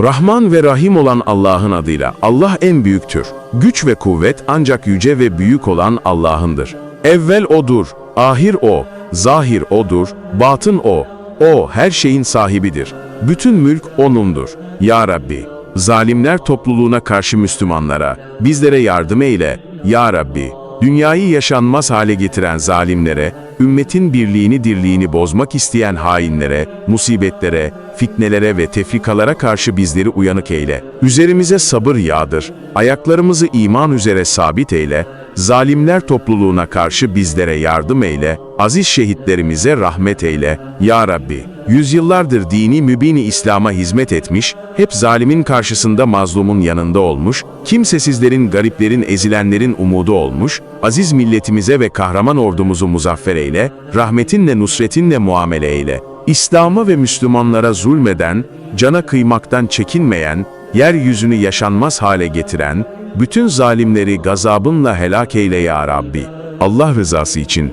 Rahman ve Rahim olan Allah'ın adıyla Allah en büyüktür. Güç ve kuvvet ancak yüce ve büyük olan Allah'ındır. Evvel O'dur, ahir O, zahir O'dur, batın O. O her şeyin sahibidir. Bütün mülk O'nundur. Ya Rabbi, zalimler topluluğuna karşı Müslümanlara, bizlere yardım eyle. Ya Rabbi, dünyayı yaşanmaz hale getiren zalimlere, ümmetin birliğini dirliğini bozmak isteyen hainlere, musibetlere, fitnelere ve tefrikalara karşı bizleri uyanık eyle. Üzerimize sabır yağdır, ayaklarımızı iman üzere sabit eyle, zalimler topluluğuna karşı bizlere yardım eyle, aziz şehitlerimize rahmet eyle, Ya Rabbi. Yüzyıllardır dini mübini İslam'a hizmet etmiş, hep zalimin karşısında mazlumun yanında olmuş, kimsesizlerin, gariplerin, ezilenlerin umudu olmuş, aziz milletimize ve kahraman ordumuzu muzaffer eyle, rahmetinle, nusretinle muamele eyle. İslam'a ve Müslümanlara zulmeden, cana kıymaktan çekinmeyen, yeryüzünü yaşanmaz hale getiren, bütün zalimleri gazabınla helak eyle ya Rabbi. Allah rızası için.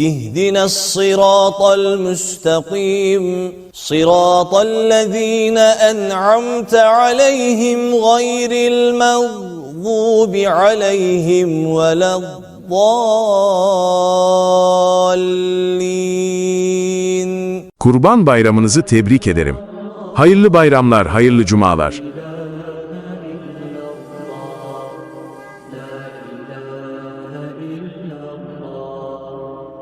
اهدنا الصراط المستقيم صراط الذين أنعمت عليهم غير المغضوب عليهم ولا الضالين Kurban bayramınızı tebrik ederim. Hayırlı bayramlar, hayırlı cumalar.